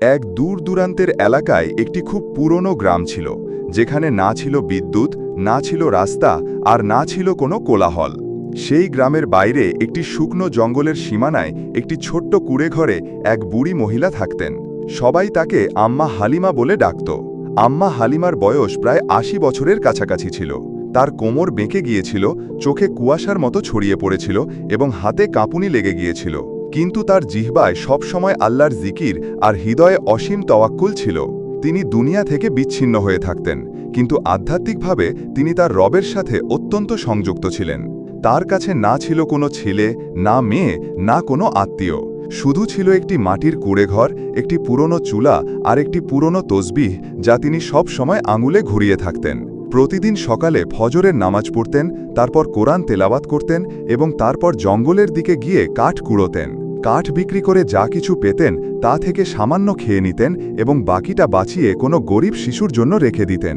এক দূর দূরান্তের এলাকায় একটি খুব পুরনো গ্রাম ছিল, যেখানে না ছিল বিদ্যুৎ, না ছিল রাস্তা, আর না ছিল কোনো কোলাহল। সেই গ্রামের বাইরে একটি শুকনো জঙ্গলের সীমানায় একটি ছোট্ট কুড়ে ঘরে এক বুড়ি মহিলা থাকতেন। সবাই তাকে আম্মা হালিমা বলে ডাকত। আম্মা হালিমার বয়স প্রায় আশি বছরের কাছাকাছি ছিল। তার কোমর বেঁকে গিয়েছিল, চোখে কুয়াশার মতো ছড়িয়ে পড়েছিল এবং হাতে কাঁপুনি লেগে গিয়েছিল। কিন্তু তার জিহ্বায় সবসময় আল্লাহর জিকির আর হৃদয়ে অসীম তওয়াক্কুল ছিল। তিনি দুনিয়া থেকে বিচ্ছিন্ন হয়ে থাকতেন, কিন্তু আধ্যাত্মিকভাবে তিনি তার রবের সাথে অত্যন্ত সংযুক্ত ছিলেন। তার কাছে না ছিল কোনো ছেলে, না মেয়ে, না কোনো আত্মীয়। শুধু ছিল একটি মাটির কুড়েঘর, একটি পুরনো চুলা আর একটি পুরনো তসবিহ যা তিনি সব সময় আঙুলে ঘুরিয়ে থাকতেন। প্রতিদিন সকালে ফজরের নামাজ পড়তেন, তারপর কোরআন তেলাওয়াত করতেন এবং তারপর জঙ্গলের দিকে গিয়ে কাঠ কুড়োতেন। কাঠ বিক্রি করে যা কিছু পেতেন, তা থেকে সামান্য খেয়ে নিতেন এবং বাকিটা বাঁচিয়ে কোনো গরিব শিশুর জন্য রেখে দিতেন।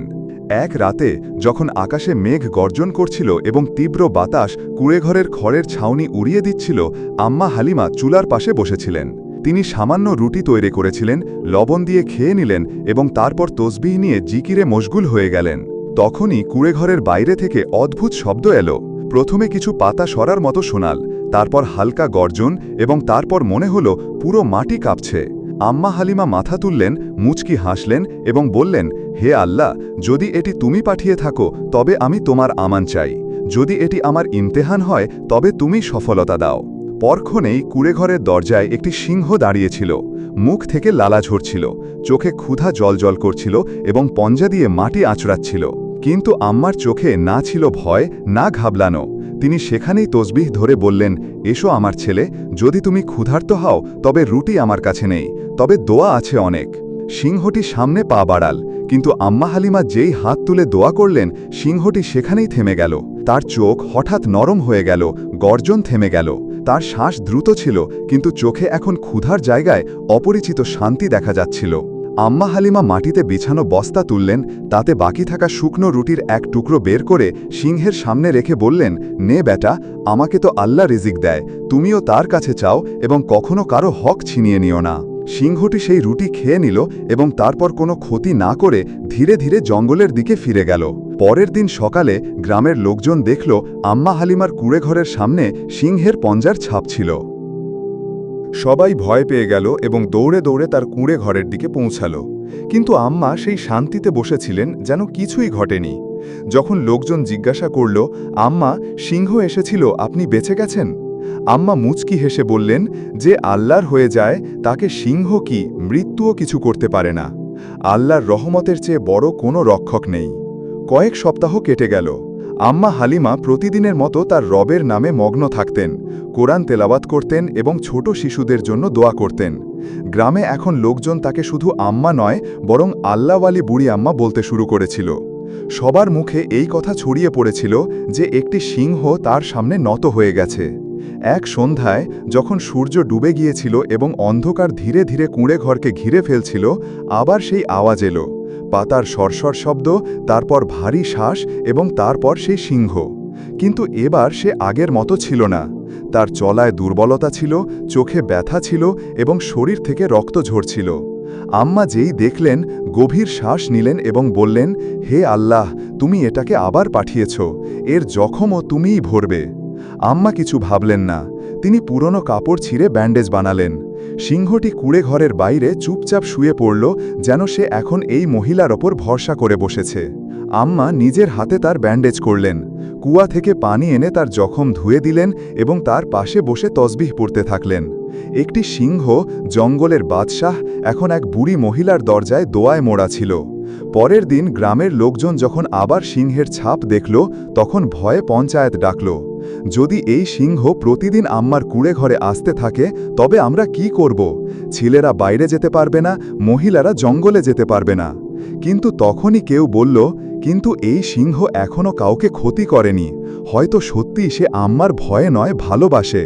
এক রাতে, যখন আকাশে মেঘ গর্জন করছিল এবং তীব্র বাতাস কুড়েঘরের খড়ের ছাউনি উড়িয়ে দিচ্ছিল, আম্মা হালিমা চুলার পাশে বসেছিলেন। তিনি সামান্য রুটি তৈরি করেছিলেন, লবণ দিয়ে খেয়ে নিলেন এবং তারপর তসবিহ নিয়ে জিকিরে মশগুল হয়ে গেলেন। তখনই কুড়েঘরের বাইরে থেকে অদ্ভুত শব্দ এলো। প্রথমে কিছু পাতা সরার মতো শোনাল তারপর হালকা গর্জন এবং তারপর মনে হলো পুরো মাটি কাঁপছে। আম্মা হালিমা মাথা তুললেন, মুচকি হাসলেন এবং বললেন, হে আল্লাহ, যদি এটি তুমি পাঠিয়ে থাকো, তবে আমি তোমার আমান চাই। যদি এটি আমার ইমতেহান হয়, তবে তুমি সফলতা দাও। পরক্ষণেই কুড়েঘরের দরজায় একটি সিংহ দাঁড়িয়েছিল। মুখ থেকে লালা ঝরছিল, চোখে ক্ষুধা জলজল করছিল এবং পঞ্জা দিয়ে মাটি আঁচড়াচ্ছিল। কিন্তু আম্মার চোখে না ছিল ভয়, না ঘাবলানো। তিনি সেখানেই তসবিহ ধরে বললেন, এসো আমার ছেলে, যদি তুমি ক্ষুধার্ত হও, তবে রুটি আমার কাছে নেই, তবে দোয়া আছে অনেক। সিংহটি সামনে পা বাড়াল, কিন্তু আম্মা হালিমা যেই হাত তুলে দোয়া করলেন, সিংহটি সেখানেই থেমে গেল। তার চোখ হঠাৎ নরম হয়ে গেল, গর্জন থেমে গেল। তার শ্বাস দ্রুত ছিল, কিন্তু চোখে এখন ক্ষুধার জায়গায় অপরিচিত শান্তি দেখা যাচ্ছিল। আম্মা হালিমা মাটিতে বিছানো বস্তা তুললেন, তাতে বাকি থাকা শুকনো রুটির এক টুকরো বের করে সিংহের সামনে রেখে বললেন, নে বেটা, আমাকে তো আল্লাহ রিজিক দেয়, তুমিও তার কাছে চাও এবং কখনো কারও হক ছিনিয়ে নিও না। সিংহটি সেই রুটি খেয়ে নিল এবং তারপর কোনো ক্ষতি না করে ধীরে ধীরে জঙ্গলের দিকে ফিরে গেল। পরের দিন সকালে গ্রামের লোকজন দেখল আম্মা হালিমার কুড়েঘরের সামনে সিংহের পঞ্জার ছাপ ছিল। সবাই ভয় পেয়ে গেল এবং দৌড়ে দৌড়ে তার কুঁড়ে ঘরের দিকে পৌঁছাল। কিন্তু আম্মা সেই শান্তিতে বসেছিলেন যেন কিছুই ঘটেনি। যখন লোকজন জিজ্ঞাসা করল, আম্মা, সিংহ এসেছিল, আপনি বেঁচে গেছেন? আম্মা মুচকি হেসে বললেন, যে আল্লাহর হয়ে যায়, তাকে সিংহ কি, মৃত্যুও কিছু করতে পারে না। আল্লাহর রহমতের চেয়ে বড় কোনো রক্ষক নেই। কয়েক সপ্তাহ কেটে গেল। আম্মা হালিমা প্রতিদিনের মতো তার রবের নামে মগ্ন থাকতেন, কোরআন তেলাওয়াত করতেন এবং ছোট শিশুদের জন্য দোয়া করতেন। গ্রামে এখন লোকজন তাকে শুধু আম্মা নয়, বরং আল্লাওয়ালি বুড়ি আম্মা বলতে শুরু করেছিল। সবার মুখে এই কথা ছড়িয়ে পড়েছিল যে একটি সিংহ তার সামনে নত হয়ে গেছে। এক সন্ধ্যায় যখন সূর্য ডুবে গিয়েছিল এবং অন্ধকার ধীরে ধীরে কুঁড়ে ঘরকে ঘিরে ফেলছিল, আবার সেই আওয়াজ এলো। পাতার সরসর শব্দ, তারপর ভারী শ্বাস এবং তারপর সেই সিংহ। কিন্তু এবার সে আগের মতো ছিল না। তার চলায় দুর্বলতা ছিল, চোখে ব্যথা ছিল এবং শরীর থেকে রক্ত ঝরছিল। আম্মা যেই দেখলেন, গভীর শ্বাস নিলেন এবং বললেন, হে আল্লাহ, তুমি এটাকে আবার পাঠিয়েছ। এর জখমও তুমিই ভরবে। আম্মা কিছু ভাবলেন না। তিনি পুরনো কাপড় ছিঁড়ে ব্যান্ডেজ বানালেন। সিংহটি কুড়ে ঘরের বাইরে চুপচাপ শুয়ে পড়ল, যেন সে এখন এই মহিলার ওপর ভরসা করে বসেছে। আম্মা নিজের হাতে তার ব্যান্ডেজ করলেন। কুয়া থেকে পানি এনে তার জখম ধুয়ে দিলেন এবং তার পাশে বসে তসবিহ পড়তে থাকলেন। একটি সিংহ, জঙ্গলের বাদশাহ, এখন এক বুড়ি মহিলার দরজায় দোয়ায় মোড়া ছিল। পরের দিন গ্রামের লোকজন যখন আবার সিংহের ছাপ দেখল, তখন ভয়ে পঞ্চায়েত ডাকল। যদি এই সিংহ প্রতিদিন আম্মার কুড়ে ঘরে আসতে থাকে, তবে আমরা কি করব? ছেলেরা বাইরে যেতে পারবে না, মহিলারা জঙ্গলে যেতে পারবে না। কিন্তু তখনই কেউ বলল, কিন্তু এই সিংহ এখনও কাউকে ক্ষতি করেনি। হয়তো সত্যি সে আম্মার ভয়ে নয়, ভালোবাসে।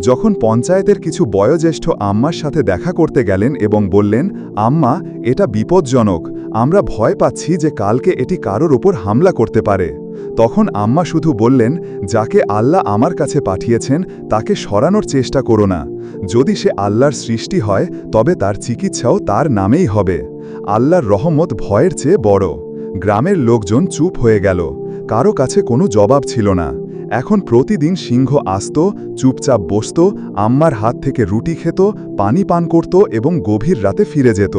যখন পঞ্চায়েতের কিছু বয়োজ্যেষ্ঠ আম্মার সাথে দেখা করতে গেলেন এবং বললেন, আম্মা, এটা বিপজ্জনক। আমরা ভয় পাচ্ছি যে কালকে এটি কারোর ওপর হামলা করতে পারে। তখন আম্মা শুধু বললেন, যাকে আল্লাহ আমার কাছে পাঠিয়েছেন, তাকে সরানোর চেষ্টা করো না। যদি সে আল্লাহর সৃষ্টি হয়, তবে তার চিকিৎসাও তার নামেই হবে। আল্লাহর রহমত ভয়ের চেয়ে বড়। গ্রামের লোকজন চুপ হয়ে গেল। কারও কাছে কোনো জবাব ছিল না। এখন প্রতিদিন সিংহ আসত, চুপচাপ বসত, আম্মার হাত থেকে রুটি খেত, পানি পান করত এবং গভীর রাতে ফিরে যেত।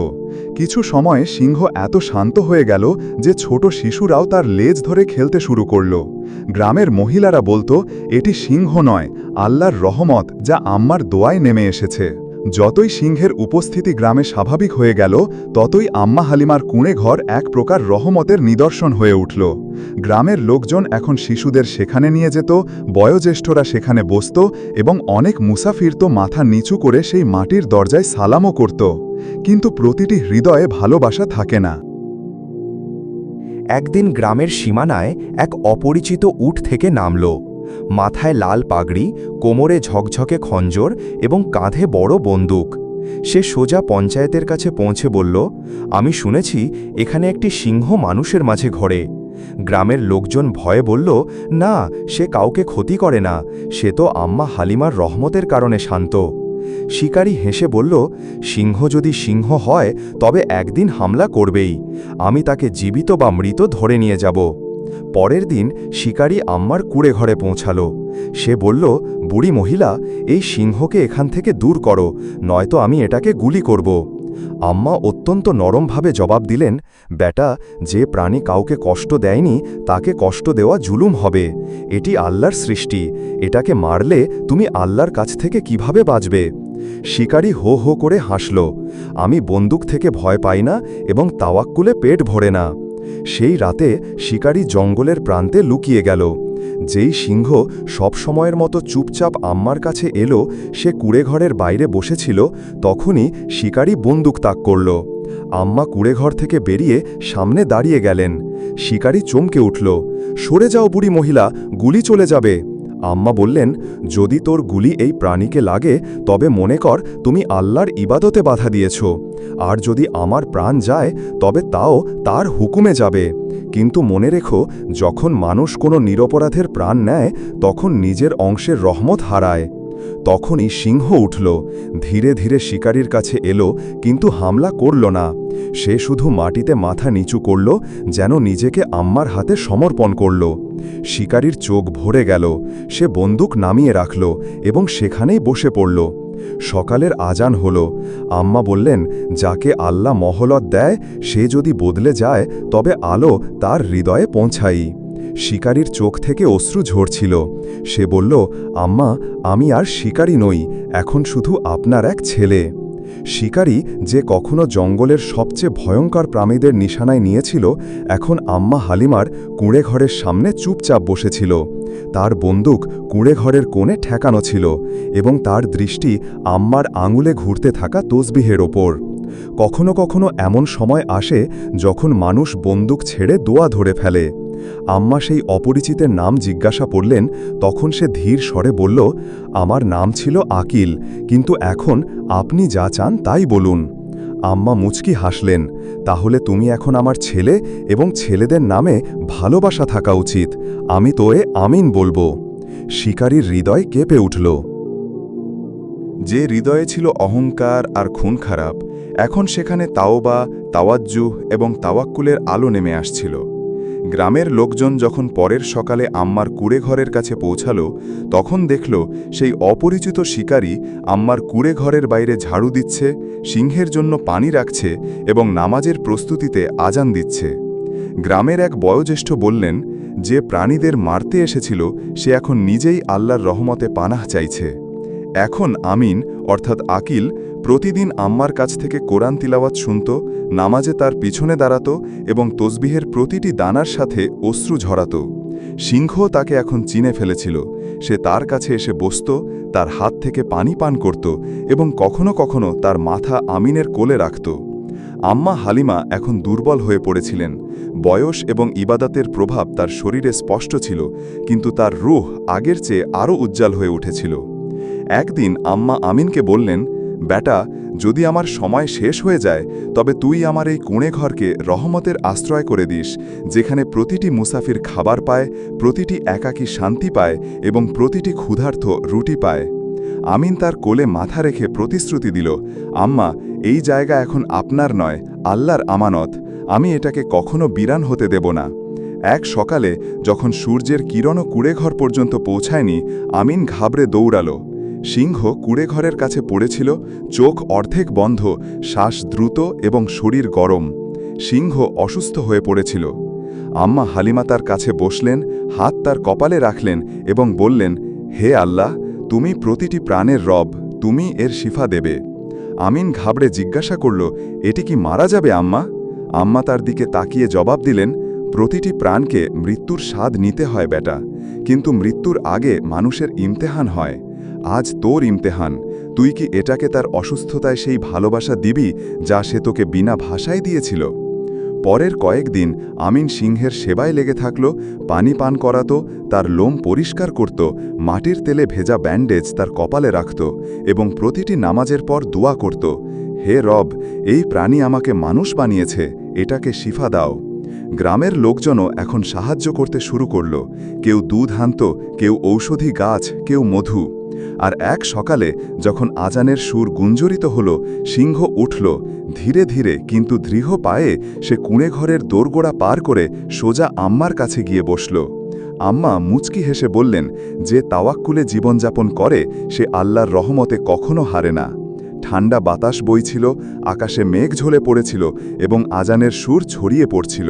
কিছু সময়ে সিংহ এত শান্ত হয়ে গেল যে ছোট শিশুরাও তার লেজ ধরে খেলতে শুরু করল। গ্রামের মহিলারা বলতো, এটি সিংহ নয়, আল্লাহর রহমত যা আম্মার দোয়ায় নেমে এসেছে। যতই সিংহের উপস্থিতি গ্রামে স্বাভাবিক হয়ে গেল, ততই আম্মা হালিমার কুঁড়ে ঘর এক প্রকার রহমতের নিদর্শন হয়ে উঠল। গ্রামের লোকজন এখন শিশুদের সেখানে নিয়ে যেত, বয়োজ্যেষ্ঠরা সেখানে বসত এবং অনেক মুসাফির তো মাথা নিচু করে সেই মাটির দরজায় সালামও করত। কিন্তু প্রতিটি হৃদয়ে ভালোবাসা থাকে না। একদিন গ্রামের সীমানায় এক অপরিচিত উট থেকে নামল। মাথায় লাল পাগড়ি, কোমরে ঝকঝকে খঞ্জর এবং কাঁধে বড় বন্দুক। সে সোজা পঞ্চায়েতের কাছে পৌঁছে বলল, আমি শুনেছি এখানে একটি সিংহ মানুষের মাঝে ঘরে। গ্রামের লোকজন ভয়ে বলল, না, সে কাউকে ক্ষতি করে না, সে তো আম্মা হালিমার রহমতের কারণে শান্ত। শিকারী হেসে বলল, সিংহ যদি সিংহ হয়, তবে একদিন হামলা করবেই। আমি তাকে জীবিত বা মৃত ধরে নিয়ে যাব। পরের দিন শিকারী আম্মার কুড়ে ঘরে পৌঁছালো। সে বলল, বুড়ি মহিলা, এই সিংহকে এখান থেকে দূর করো, নয়তো আমি এটাকে গুলি করব। আম্মা অত্যন্ত নরমভাবে জবাব দিলেন, বেটা, যে প্রাণী কাউকে কষ্ট দেয়নি, তাকে কষ্ট দেওয়া জুলুম হবে। এটি আল্লাহর সৃষ্টি। এটাকে মারলে তুমি আল্লাহর কাছ থেকে কীভাবে বাঁচবে? শিকারী হো হো করে হাসল, আমি বন্দুক থেকে ভয় পাই না এবং তাওয়াক্কুলে পেট ভরে না। সেই রাতে শিকারী জঙ্গলের প্রান্তে লুকিয়ে গেল। যেই সিংহ সব সময়ের মতো চুপচাপ আম্মার কাছে এলো, সে কুড়েঘরের বাইরে বসেছিল, তখনই শিকারী বন্দুক তাক করল। আম্মা কুড়েঘর থেকে বেরিয়ে সামনে দাঁড়িয়ে গেলেন। শিকারী চমকে উঠল, সরে যাও বুড়ি মহিলা, গুলি চলে যাবে। আম্মা বললেন, যদি তোর গুলি এই প্রাণীকে লাগে, তবে মনে কর তুমি আল্লাহর ইবাদতে বাধা দিয়েছ। আর যদি আমার প্রাণ যায়, তবে তাও তার হুকুমে যাবে। কিন্তু মনে রেখো, যখন মানুষ কোনো নিরপরাধের প্রাণ নেয়, তখন নিজের অংশের রহমত হারায়। তখনই সিংহ উঠল। ধীরে ধীরে শিকারীর কাছে এলো, কিন্তু হামলা করল না। সে শুধু মাটিতে মাথা নিচু করল, যেন নিজেকে আম্মার হাতে সমর্পণ করল। শিকারীর চোখ ভরে গেল, সে বন্দুক নামিয়ে রাখল এবং সেখানেই বসে পড়ল। সকালের আজান হল। আম্মা বললেন, যাকে আল্লাহ মহলত দেয়, সে যদি বদলে যায়, তবে আলো তার হৃদয়ে পৌঁছাই শিকারীর চোখ থেকে অশ্রু ঝরছিল। সে বলল, আম্মা, আমি আর শিকারী নই, এখন শুধু আপনার এক ছেলে। শিকারী যে কখনো জঙ্গলের সবচেয়ে ভয়ঙ্কর প্রাণীদের নিশানায় নিয়েছিল, এখন আম্মা হালিমার কুঁড়ে ঘরের সামনে চুপচাপ বসেছিল। তার বন্দুক কুঁড়ে ঘরের কোণে ঠেকানো ছিল এবং তার দৃষ্টি আম্মার আঙুলে ঘুরতে থাকা তসবিহের ওপর। কখনো কখনো এমন সময় আসে যখন মানুষ বন্দুক ছেড়ে দোয়া ধরে ফেলে। আম্মা সেই অপরিচিতের নাম জিজ্ঞাসা করলেন, তখন সে ধীর স্বরে বলল, আমার নাম ছিল আকিল, কিন্তু এখন আপনি যা চান তাই বলুন। আম্মা মুচকি হাসলেন, তাহলে তুমি এখন আমার ছেলে এবং ছেলেদের নামে ভালোবাসা থাকা উচিত, আমি তোয়ে আমিন বলব। শিকারীর হৃদয় কেঁপে উঠল। যে হৃদয়ে ছিল অহংকার আর খুন খারাপ, এখন সেখানে তাওবা তাওয়াজ্জু এবং তাওয়াক্কুলের আলো নেমে আসছিল। গ্রামের লোকজন যখন পরের সকালে আম্মার কুড়ে ঘরের কাছে পৌঁছালো, তখন দেখল সেই অপরিচিত শিকারী আম্মার কুড়ে ঘরের বাইরে ঝাড়ু দিচ্ছে, সিংহের জন্য পানি রাখছে এবং নামাজের প্রস্তুতিতে আজান দিচ্ছে। গ্রামের এক বয়োজ্যেষ্ঠ বললেন, যে প্রাণীদের মারতে এসেছিল, সে এখন নিজেই আল্লাহর রহমতে পানাহ চাইছে। এখন আমিন, অর্থাৎ আকিল প্রতিদিন আম্মার কাছ থেকে কোরআন তিলাওয়াত শুনত, নামাজে তার পিছনে দাঁড়াত এবং তসবিহের প্রতিটি দানার সাথে অশ্রু ঝরাত। সিংহ তাকে এখন চিনে ফেলেছিল। সে তার কাছে এসে বসত, তার হাত থেকে পানি পান করত এবং কখনো কখনো তার মাথা আমিনের কোলে রাখত। আম্মা হালিমা এখন দুর্বল হয়ে পড়েছিলেন। বয়স এবং ইবাদাতের প্রভাব তার শরীরে স্পষ্ট ছিল, কিন্তু তার রুহ আগের চেয়ে আরও উজ্জ্বল হয়ে উঠেছিল। একদিন আম্মা আমিনকে বললেন বেটা, যদি আমার সময় শেষ হয়ে যায়, তবে তুই আমার এই কুঁড়ে ঘরকে রহমতের আশ্রয় করে দিস, যেখানে প্রতিটি মুসাফির খাবার পায়, প্রতিটি একাকী শান্তি পায় এবং প্রতিটি ক্ষুধার্থ রুটি পায়। আমিন তার কোলে মাথা রেখে প্রতিশ্রুতি দিল, আম্মা, এই জায়গা এখন আপনার নয়, আল্লাহর আমানত, আমি এটাকে কখনো বিরান হতে দেব না। এক সকালে, যখন সূর্যের কিরণও কুড়েঘর পর্যন্ত পৌঁছায়নি, আমিন ঘাবড়ে দৌড়ালো। সিংহ কুড়েঘরের কাছে পড়েছিল, চোখ অর্ধেক বন্ধ, শ্বাস দ্রুত এবং শরীর গরম। সিংহ অসুস্থ হয়ে পড়েছিল। আম্মা হালিমা তার কাছে বসলেন, হাত তার কপালে রাখলেন এবং বললেন, হে আল্লাহ, তুমি প্রতিটি প্রাণের রব, তুমি এর শিফা দেবে। আমিন ঘাবড়ে জিজ্ঞাসা করল, এটি কি মারা যাবে আম্মা? আম্মা তার দিকে তাকিয়ে জবাব দিলেন, প্রতিটি প্রাণকে মৃত্যুর স্বাদ নিতে হয় বেটা, কিন্তু মৃত্যুর আগে মানুষের ইমতেহান হয়। আজ তোর ইমতেহান। তুই কি এটাকে তার অসুস্থতায় সেই ভালোবাসা দিবি যা সে তোকে বিনা ভাষায় দিয়েছিল? পরের কয়েকদিন আমিন সিংহের সেবায় লেগে থাকল, পানি পান করাতো, তার লোম পরিষ্কার করত, মাটির তেলে ভেজা ব্যান্ডেজ তার কপালে রাখত এবং প্রতিটি নামাজের পর দোয়া করত, হে রব, এই প্রাণী আমাকে মানুষ বানিয়েছে, এটাকে শিফা দাও। গ্রামের লোকজনও এখন সাহায্য করতে শুরু করল, কেউ দুধ হানত কেউ ঔষধি গাছ, কেউ মধু। আর এক সকালে যখন আজানের সুর গুঞ্জরিত হল, সিংহ উঠল। ধীরে ধীরে কিন্তু দৃঢ় পায়ে সে কুঁড়ে ঘরের দোরগোড়া পার করে সোজা আম্মার কাছে গিয়ে বসল। আম্মা মুচকি হেসে বললেন, যে তাওয়াক্কুলে জীবনযাপন করে, সে আল্লাহর রহমতে কখনো হারে না। ঠান্ডা বাতাস বইছিল, আকাশে মেঘ ঝলে পড়েছিল এবং আজানের সুর ছড়িয়ে পড়ছিল।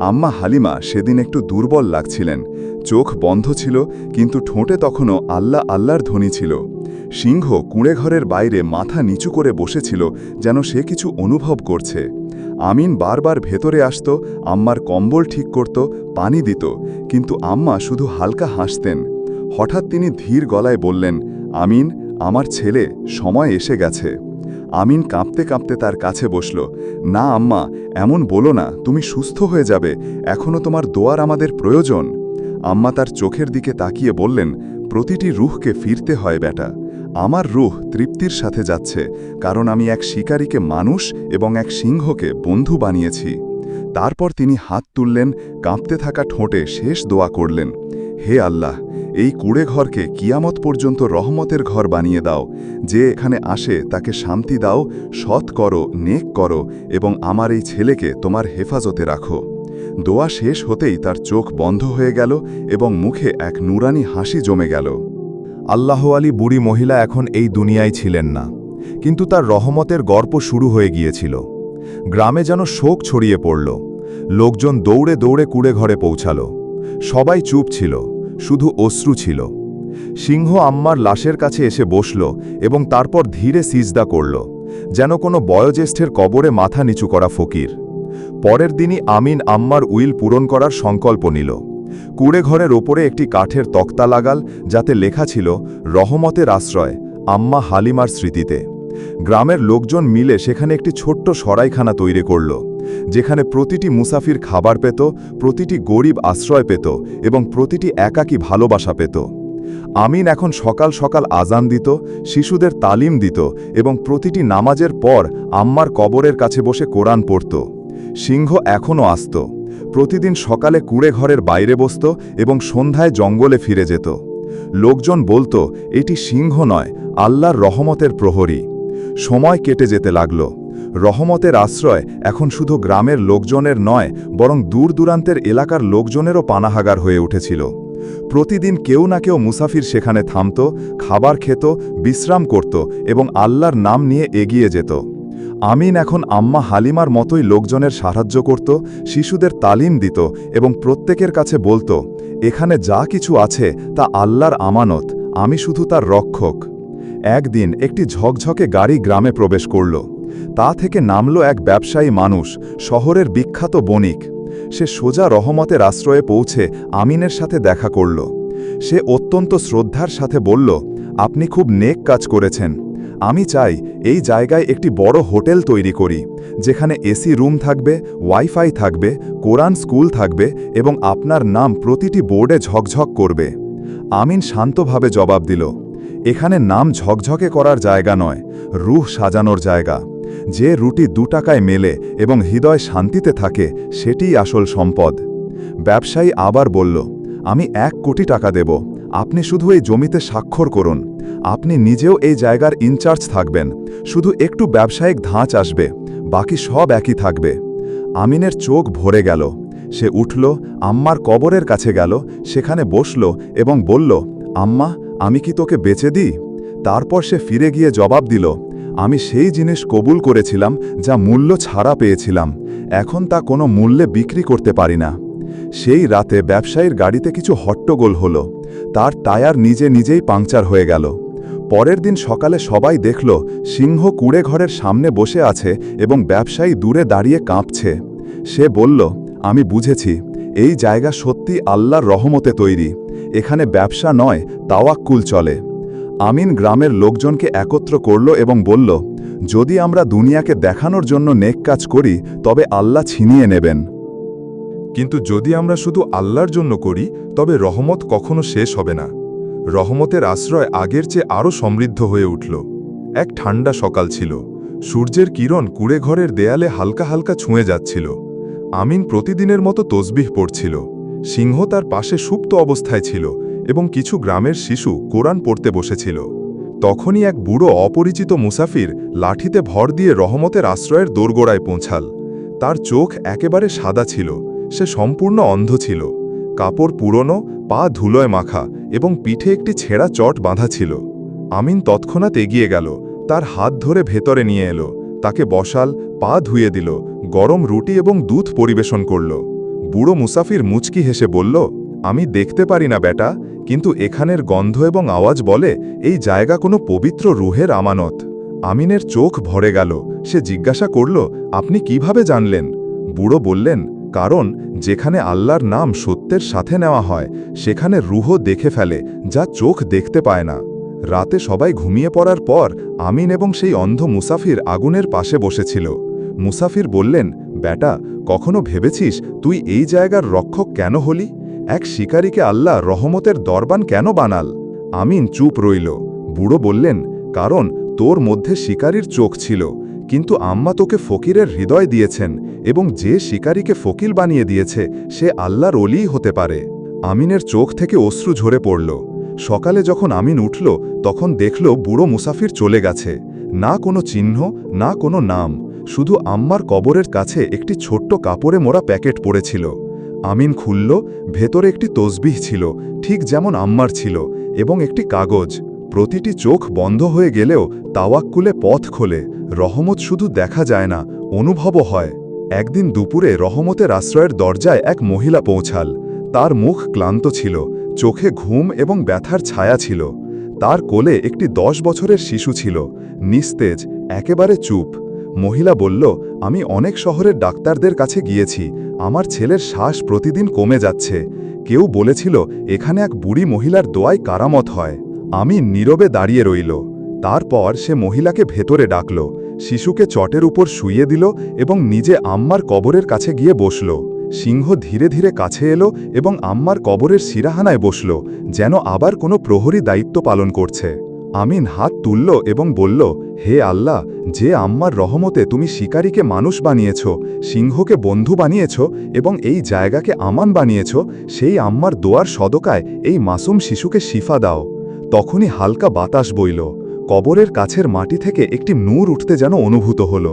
আম্মা হালিমা সেদিন একটু দুর্বল লাগছিলেন। চোখ বন্ধ ছিল, কিন্তু ঠোঁটে তখনও আল্লাহ আল্লাহর ধ্বনি ছিল। সিংহ কুঁড়েঘরের বাইরে মাথা নিচু করে বসেছিল, যেন সে কিছু অনুভব করছে। আমিন বারবার ভেতরে আসত, আম্মার কম্বল ঠিক করত, পানি দিত, কিন্তু আম্মা শুধু হালকা হাসতেন। হঠাৎ তিনি ধীর গলায় বললেন, আমিন, আমার ছেলে, সময় এসে গেছে। আমিন কাঁপতে কাঁপতে তার কাছে বসল, না আম্মা এমন বলো না, তুমি সুস্থ হয়ে যাবে। এখনও তোমার দোয়ার আমাদের প্রয়োজন। আম্মা তার চোখের দিকে তাকিয়ে বললেন, প্রতিটি রুহকে ফিরতে হয় বেটা। আমার রুহ তৃপ্তির সাথে যাচ্ছে, কারণ আমি এক শিকারীকে মানুষ এবং এক সিংহকে বন্ধু বানিয়েছি। তারপর তিনি হাত তুললেন, কাঁপতে থাকা ঠোঁটে শেষ দোয়া করলেন, হে আল্লাহ এই কুড়ে ঘরকে কিয়ামত পর্যন্ত রহমতের ঘর বানিয়ে দাও। যে এখানে আসে, তাকে শান্তি দাও, সৎ করো, নেক করো এবং আমার এই ছেলেকে তোমার হেফাজতে রাখো। দোয়া শেষ হতেই তার চোখ বন্ধ হয়ে গেল এবং মুখে এক নুরানি হাসি জমে গেল। আল্লাহ আলী বুড়ি মহিলা এখন এই দুনিয়ায় ছিলেন না, কিন্তু তার রহমতের গর্প শুরু হয়ে গিয়েছিল। গ্রামে যেন শোক ছড়িয়ে পড়ল। লোকজন দৌড়ে দৌড়ে কুড়ে ঘরে পৌঁছাল। সবাই চুপ ছিল। শুধু অশ্রু ছিল। সিংহ আম্মার লাশের কাছে এসে বসল এবং তারপর ধীরে সিজদা করল, যেন কোনো বয়োজ্যেষ্ঠের কবরে মাথা নিচু করা ফকির। পরের দিনই আমিন আম্মার উইল পূরণ করার সংকল্প নিল। কুড়ে ঘরের ওপরে একটি কাঠের তক্তা লাগাল, যাতে লেখা ছিল, রহমতের আশ্রয়, আম্মা হালিমার স্মৃতিতে। গ্রামের লোকজন মিলে সেখানে একটি ছোট্ট সরাইখানা তৈরি করল। যেখানে প্রতিটি মুসাফির খাবার পেত, প্রতিটি গরিব আশ্রয় পেত এবং প্রতিটি একাকী ভালোবাসা পেত। আমিন এখন সকাল সকাল আজান দিত, শিশুদের তালিম দিত এবং প্রতিটি নামাজের পর আম্মার কবরের কাছে বসে কোরআন পড়ত। সিংহ এখনও আসত। প্রতিদিন সকালে কুড়ে ঘরের বাইরে বসত এবং সন্ধ্যায় জঙ্গলে ফিরে যেত। লোকজন বলতো, এটি সিংহ নয়, আল্লাহর রহমতের প্রহরী। সময় কেটে যেতে লাগল। রহমতের আশ্রয় এখন শুধু গ্রামের লোকজনের নয়, বরং দূর দূরান্তের এলাকার লোকজনেরও পানাহাগার হয়ে উঠেছিল। প্রতিদিন কেউ না কেউ মুসাফির সেখানে থামত, খাবার খেত, বিশ্রাম করত এবং আল্লাহর নাম নিয়ে এগিয়ে যেত। আমিন এখন আম্মা হালিমার মতোই লোকজনের সাহায্য করত, শিশুদের তালিম দিত এবং প্রত্যেকের কাছে বলতো, এখানে যা কিছু আছে তা আল্লাহর আমানত, আমি শুধু তার রক্ষক। একদিন একটি ঝকঝকে গাড়ি গ্রামে প্রবেশ করল। তা থেকে নামল এক ব্যবসায়ী মানুষ, শহরের বিখ্যাত বণিক। সে সোজা রহমতের আশ্রয়ে পৌঁছে আমিনের সাথে দেখা করল। সে অত্যন্ত শ্রদ্ধার সাথে বলল, আপনি খুব নেক কাজ করেছেন। আমি চাই এই জায়গায় একটি বড় হোটেল তৈরি করি, যেখানে এসি রুম থাকবে, ওয়াইফাই থাকবে, কোরআন স্কুল থাকবে এবং আপনার নাম প্রতিটি বোর্ডে ঝকঝক করবে। আমিন শান্তভাবে জবাব দিল, এখানে নাম ঝকঝকে করার জায়গা নয়, রুহ সাজানোর জায়গা। যে রুটি দু টাকায় মেলে এবং হৃদয় শান্তিতে থাকে, সেটিই আসল সম্পদ। ব্যবসায়ী আবার বলল, আমি এক কোটি টাকা দেব। আপনি শুধু এই জমিতে স্বাক্ষর করুন। আপনি নিজেও এই জায়গার ইনচার্জ থাকবেন। শুধু একটু ব্যবসায়িক ধাঁচ আসবে। বাকি সব একই থাকবে। আমিনের চোখ ভরে গেল। সে উঠল, আম্মার কবরের কাছে গেল, সেখানে বসল এবং বলল, আম্মা, আমি কি তোকে বেচে দিই? তারপর সে ফিরে গিয়ে জবাব দিল আমি সেই জিনিস কবুল করেছিলাম যা মূল্য ছাড়া পেয়েছিলাম। এখন তা কোনো মূল্যে বিক্রি করতে পারি না। সেই রাতে ব্যবসায়ীর গাড়িতে কিছু হট্টগোল হল। তার টায়ার নিজে নিজেই পাংচার হয়ে গেল। পরের দিন সকালে সবাই দেখল, সিংহ কুড়ে ঘরের সামনে বসে আছে এবং ব্যবসায়ী দূরে দাঁড়িয়ে কাঁপছে। সে বলল, আমি বুঝেছি, এই জায়গা সত্যি আল্লাহর রহমতে তৈরি। এখানে ব্যবসা নয়, তাওয়াক্কুল চলে। আমিন গ্রামের লোকজনকে একত্র করল এবং বলল, যদি আমরা দুনিয়াকে দেখানোর জন্য নেক কাজ করি, তবে আল্লাহ ছিনিয়ে নেবেন। কিন্তু যদি আমরা শুধু আল্লাহর জন্য করি, তবে রহমত কখনো শেষ হবে না। রহমতের আশ্রয় আগের চেয়ে আরও সমৃদ্ধ হয়ে উঠল। এক ঠান্ডা সকাল ছিল। সূর্যের কিরণ কুড়ে ঘরের দেয়ালে হালকা হালকা ছুঁয়ে যাচ্ছিল। আমিন প্রতিদিনের মতো তসবিহ পড়ছিল। সিংহ তার পাশে সুপ্ত অবস্থায় ছিল। এবং কিছু গ্রামের শিশু কোরআন পড়তে বসেছিল। তখনই এক বুড়ো অপরিচিত মুসাফির লাঠিতে ভর দিয়ে রহমতের আশ্রয়ের দোরগোড়ায় পৌঁছাল। তার চোখ একেবারে সাদা ছিল, সে সম্পূর্ণ অন্ধ ছিল। কাপড় পুরনো, পা ধুলোয় মাখা এবং পিঠে একটি ছেঁড়া চট বাঁধা ছিল। আমিন তৎক্ষণাৎ এগিয়ে গেল, তার হাত ধরে ভেতরে নিয়ে এলো, তাকে বসাল, পা ধুয়ে দিল, গরম রুটি এবং দুধ পরিবেশন করল। বুড়ো মুসাফির মুচকি হেসে বলল আমি দেখতে পারি না, বেটা, কিন্তু এখানের গন্ধ এবং আওয়াজ বলে এই জায়গা কোনো পবিত্র রুহের আমানত। আমিনের চোখ ভরে গেল। সে জিজ্ঞাসা করল, আপনি কীভাবে জানলেন? বুড়ো বললেন, কারণ যেখানে আল্লাহর নাম সত্যের সাথে নেওয়া হয়, সেখানে রুহ দেখে ফেলে, যা চোখ দেখতে পায় না। রাতে সবাই ঘুমিয়ে পড়ার পর আমিন এবং সেই অন্ধ মুসাফির আগুনের পাশে বসেছিল। মুসাফির বললেন, বেটা, কখনো ভেবেছিস তুই এই জায়গার রক্ষক কেন হলি? এক শিকারীকে আল্লাহ রহমতের দরবান কেন বানাল? আমিন চুপ রইল। বুড়ো বললেন, কারণ তোর মধ্যে শিকারীর চোখ ছিল, কিন্তু আম্মা তোকে ফকিরের হৃদয় দিয়েছেন এবং যে শিকারীকে ফকিল বানিয়ে দিয়েছে, সে আল্লাহর অলিই হতে পারে। আমিনের চোখ থেকে অশ্রু ঝরে পড়ল। সকালে যখন আমিন উঠল, তখন দেখল বুড়ো মুসাফির চলে গেছে। না কোনো চিহ্ন, না কোনো নাম, শুধু আম্মার কবরের কাছে একটি ছোট্ট কাপড়ে মোড়া প্যাকেট পড়েছিল। আমিন খুলল, ভেতরে একটি তসবিহ ছিল, ঠিক যেমন আম্মার ছিল, এবং একটি কাগজ। প্রতিটি চোখ বন্ধ হয়ে গেলেও তাওয়াক্কুলে পথ খোলে, রহমত শুধু দেখা যায় না, অনুভবও হয়। একদিন দুপুরে রহমতের আশ্রয়ের দরজায় এক মহিলা পৌঁছাল। তার মুখ ক্লান্ত ছিল, চোখে ঘুম এবং ব্যথার ছায়া ছিল। তার কোলে একটি দশ বছরের শিশু ছিল, নিস্তেজ, একেবারে চুপ। মহিলা বলল আমি অনেক শহরের ডাক্তারদের কাছে গিয়েছি। আমার ছেলের শ্বাস প্রতিদিন কমে যাচ্ছে। কেউ বলেছিল, এখানে এক বুড়ি মহিলার দোয়ায় কারামত হয়। আমি নীরবে দাঁড়িয়ে রইল। তারপর সে মহিলাকে ভেতরে ডাকল, শিশুকে চটের উপর শুইয়ে দিল এবং নিজে আম্মার কবরের কাছে গিয়ে বসল। সিংহ ধীরে ধীরে কাছে এলো এবং আম্মার কবরের শিরাহানায় বসল, যেন আবার কোনো প্রহরী দায়িত্ব পালন করছে। আমিন হাত তুলল এবং বলল হে আল্লাহ, যে আম্মার রহমতে তুমি শিকারীকে মানুষ বানিয়েছ, সিংহকে বন্ধু বানিয়েছ এবং এই জায়গাকে আমান বানিয়েছ, সেই আম্মার দোয়ার সদকায় এই মাসুম শিশুকে শিফা দাও। তখনই হালকা বাতাস বইল। কবরের কাছের মাটি থেকে একটি নূর উঠতে যেন অনুভূত হল।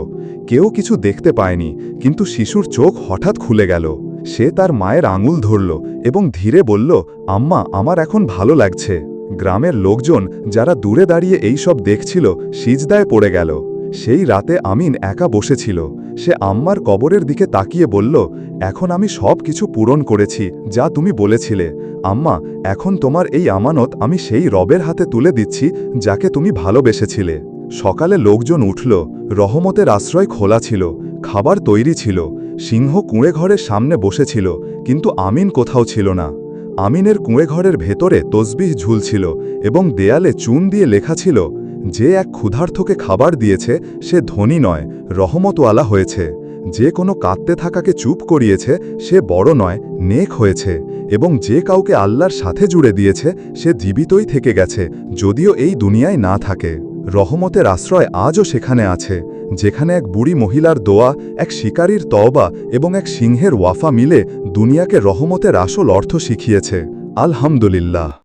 কেউ কিছু দেখতে পায়নি, কিন্তু শিশুর চোখ হঠাৎ খুলে গেল। সে তার মায়ের আঙুল ধরল এবং ধীরে বলল, আম্মা, আমার এখন ভালো লাগছে। গ্রামের লোকজন যারা দূরে দাঁড়িয়ে এই সব দেখছিল সিজদায় পড়ে গেল। সেই রাতে আমিন একা বসেছিল। সে আম্মার কবরের দিকে তাকিয়ে বলল, এখন আমি সব কিছু পূরণ করেছি যা তুমি বলেছিলে। আম্মা, এখন তোমার এই আমানত আমি সেই রবের হাতে তুলে দিচ্ছি যাকে তুমি ভালোবেসেছিলে। সকালে লোকজন উঠল। রহমতের আশ্রয় খোলা ছিল। খাবার তৈরি ছিল। সিংহ কুঁড়ে ঘরের সামনে বসেছিল। কিন্তু আমিন কোথাও ছিল না। আমিনের কুঁড়েঘরের ভেতরে তসবিহ ঝুলছিল এবং দেয়ালে চুন দিয়ে লেখা ছিল, যে এক ক্ষুধার্থকে খাবার দিয়েছে, সে ধনী নয়, রহমতওয়ালা হয়েছে। যে কোনো কাঁদতে থাকাকে চুপ করিয়েছে, সে বড় নয়, নেক হয়েছে। এবং যে কাউকে আল্লাহর সাথে জুড়ে দিয়েছে, সে জীবিতই থেকে গেছে, যদিও এই দুনিয়ায় না থাকে। রহমতের আশ্রয় আজও সেখানে আছে। যেখানে এক বুড়ি মহিলার দোয়া, এক শিকারীর তওবা এবং এক সিংহের ওয়াফা মিলে দুনিয়াকে রহমতের আসল অর্থ শিখিয়েছে। আলহামদুলিল্লাহ।